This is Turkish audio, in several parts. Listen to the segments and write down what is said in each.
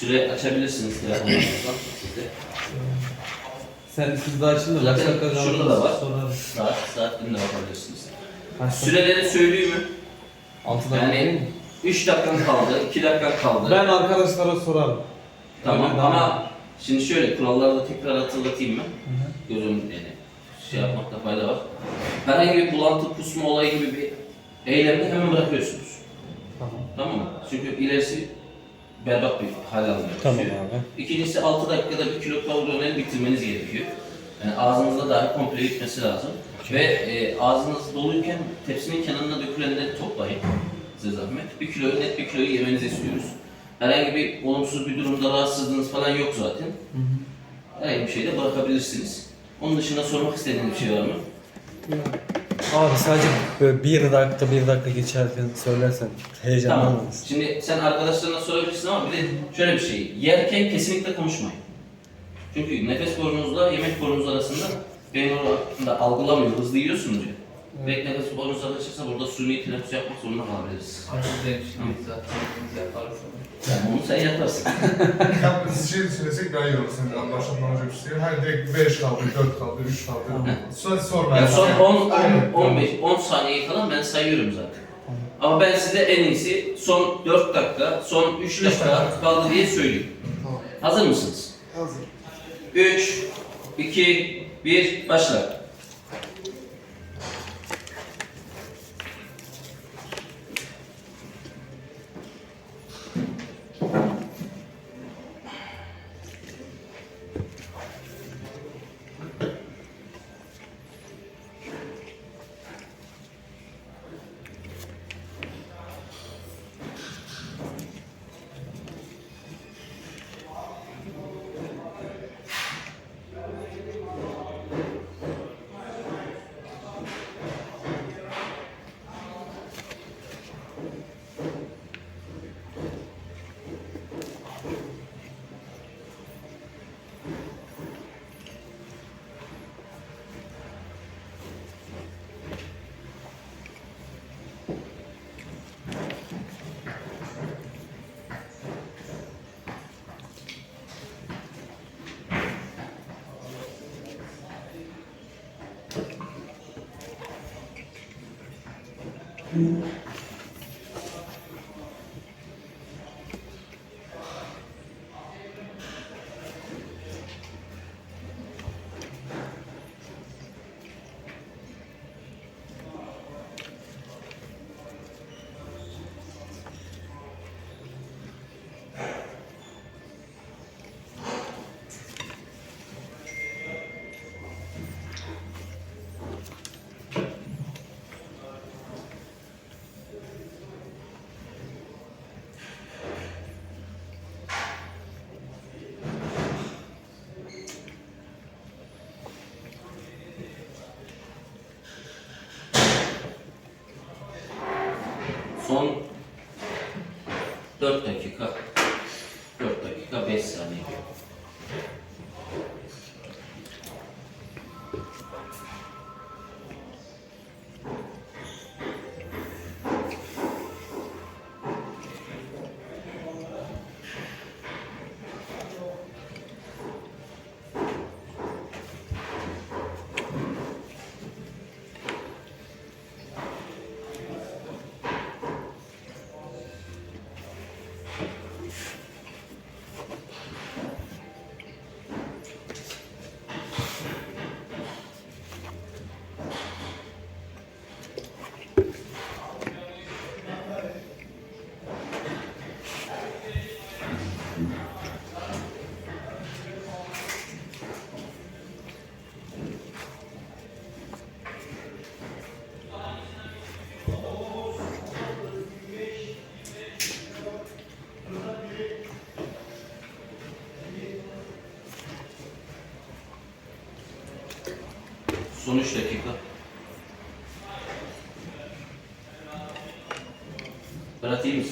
Süre açabilirsiniz telefonunuzdan siz de. Sen siz de açın da Zaten kaç dakika şurada da var. Sorarız. Saat, saatini de bakabilirsiniz. Kaç Süreleri söyleyeyim mi? 6 dakika değil Yani mi? 3 dakikan kaldı, 2 dakikan kaldı. Ben arkadaşlara sorarım. Tamam Öyle daha- ama şimdi şöyle kuralları da tekrar hatırlatayım mı? Gözüm yani şey yapmakta fayda var. Herhangi bir bulantı, kusma olayı gibi bir eylemde hemen bırakıyorsunuz. Tamam. Tamam mı? Çünkü ilerisi berbat bir hal almaya Tamam başlıyor. abi. İkincisi 6 dakikada bir kilo kavrulmayı bitirmeniz gerekiyor. Yani ağzınızda dahi komple gitmesi lazım. Ve e, ağzınız doluyken tepsinin kenarına dökülenleri toplayın. Size zahmet. Bir kilo net bir kiloyu yemenizi istiyoruz. Herhangi bir olumsuz bir durumda rahatsızlığınız falan yok zaten. Herhangi bir şeyde bırakabilirsiniz. Onun dışında sormak istediğiniz bir şey var mı? Abi sadece böyle bir dakika bir dakika geçerken söylersen Tamam. heyecanlanırız. Şimdi sen arkadaşlarına sorabilirsin ama bir de şöyle bir şey. Yerken kesinlikle konuşmayın. Çünkü nefes borunuzla yemek borunuz arasında beyin oranda algılamıyor. Hızlı yiyorsunuz ya. Belki nefes borunuza kaçırsa burada suni teneffüs yapmak zorunda kalabiliriz. Aynı demiştim zaten yaparız onu. Yani onu sen yaparsın. Ya biz şey söylesek daha iyi olur senin anlaşılmanıza bir şey. Hani direkt 5 kaldı, 4 kaldı, 3 kaldı. Sonra sormaya Yani son 10, 10, Aynen. 15, 10 saniye falan ben sayıyorum zaten. Ama ben size en iyisi son 4 dakika, son 3 dakika kaldı diye söyleyeyim. Tamam. Hazır mısınız? Hazır. 3, 2, 1, başla. Son 4 dakika, Son 3 dakika. Berat iyi?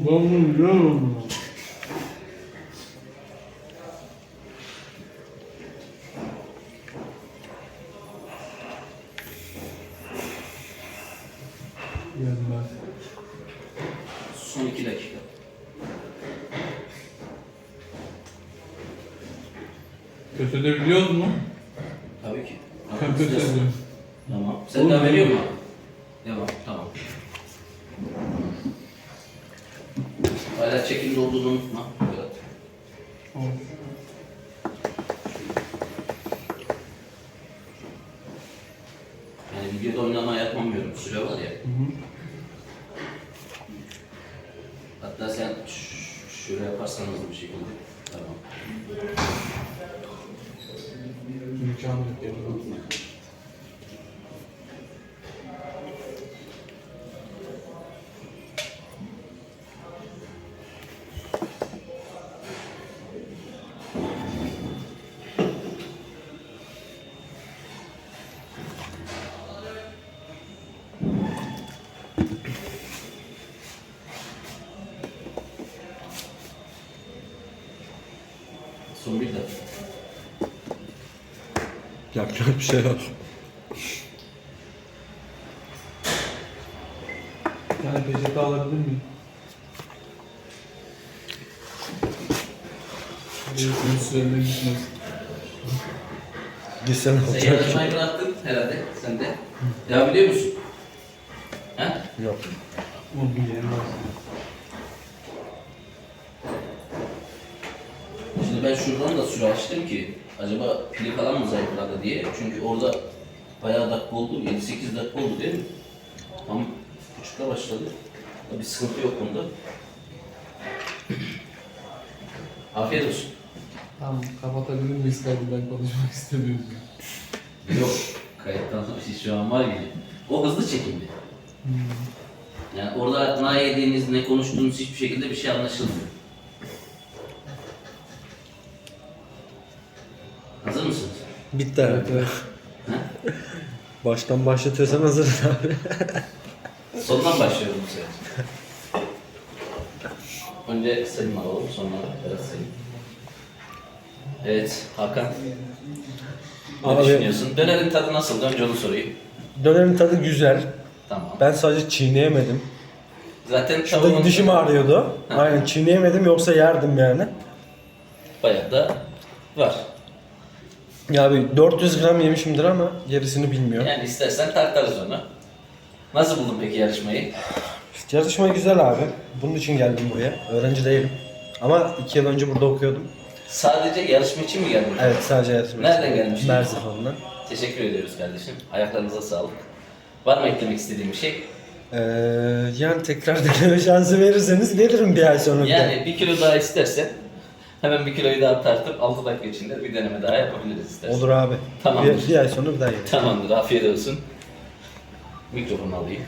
Biliyorum. Yenmez. Son iki dakika. Mu? Tabii ki. Ediyorum. Tamam. Sen daha veriyor musun? Devam. Tamam. Hala çekimde olduğunu unutma. Berat. Yani videoda oynama yapamıyorum. Süre var ya. Hatta sen şöyle yaparsan hızlı bir şekilde. Tamam. Mükemmel Son bir dakika. Yapacak bir şey yok. Yani peçete alabilir miyim? Birisinin süreliğine gitmez. Gitsen Sen olacak. yarışmayı bıraktın herhalde. Sen de. Devam ediyor musun? He? Yok. Onu yenmez. Şimdi ben şuradan da süre açtım ki acaba pili falan mı zayıfladı diye. Çünkü orada bayağı dakika oldu. 7-8 dakika oldu değil mi? Tam buçukta başladı. Bir sıkıntı yok bunda. Afiyet olsun. Tamam kapatabilir miyiz kadın ben konuşmak istemiyorum. Yok. Kayıttan sonra şey şu an var gibi. O hızlı çekimdi. Yani orada ne yediğiniz, ne konuştuğunuz hiçbir şekilde bir şey anlaşılmıyor. Bitti abi. Baştan başlatıyorsan hazırız abi. Sondan başlıyorum bu sefer. Önce Selim alalım, sonra Selim. Evet, Hakan. Ne Abi- düşünüyorsun? Dönerin tadı nasıl? Önce onu sorayım. Dönerin tadı güzel. Tamam. Ben sadece çiğneyemedim. Zaten Şurada tavuğun dişim ağrıyordu. Aynen çiğneyemedim yoksa yerdim yani. bayağı da var. Ya abi 400 gram yemişimdir ama gerisini bilmiyorum. Yani istersen tartarız onu. Nasıl buldun peki yarışmayı? Yarışma güzel abi. Bunun için geldim buraya. Öğrenci değilim. Ama 2 yıl önce burada okuyordum. Sadece yarışma için mi geldin? Evet sadece yarışma. Nereden için. gelmiştin? Merzifon'dan. Teşekkür ediyoruz kardeşim. Ayaklarınıza sağlık. Var mı eklemek istediğin bir şey? Ee, yani tekrar deneme şansı verirseniz gelirim bir ay sonra. bir Yani bir kilo daha istersen hemen bir kiloyu daha tartıp 6 dakika içinde bir deneme daha yapabiliriz istersen. Olur abi. Tamamdır. Bir, bir ay sonra bir daha gelirim. Tamamdır, afiyet olsun. Mikrofonu alayım.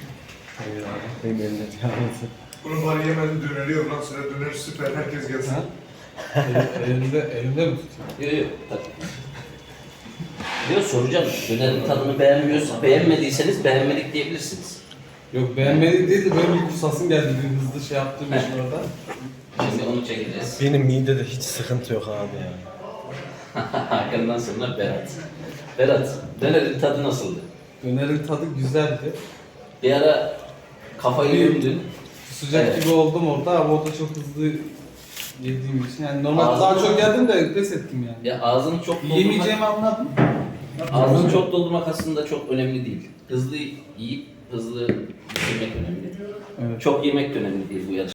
Hayır abi. Benim elimde tiyatrosu. Bunu bari yemedi döneri yok lan. Sıra döner süper. Herkes gelsin. El- elimde, elimde mi tutuyor? Yok yok, tabii. Yok soracağım, dönerin tadını beğenmiyorsa, beğenmediyseniz beğenmedik diyebilirsiniz. Yok beğenmedik değil de böyle bir kusasım geldi bir hızlı şey yaptığım için orada. Şimdi onu çekeceğiz. Benim midede hiç sıkıntı yok abi ya. Hakan'dan sonra Berat. Berat, dönerin tadı nasıldı? Dönerin tadı güzeldi. Bir ara kafayı gömdün. Sıcak Evet. gibi oldum orada ama o da çok hızlı yediğim için. Yani normalde daha çok geldim de pes ettim yani. Ya ağzını çok doldurmak, Yemeyeceğimi anladım. ağzını çok doldurmak aslında çok önemli değil. Hızlı yiyip hızlı bitirmek önemli. Evet. Çok yemek de önemli değil bu yarışmada.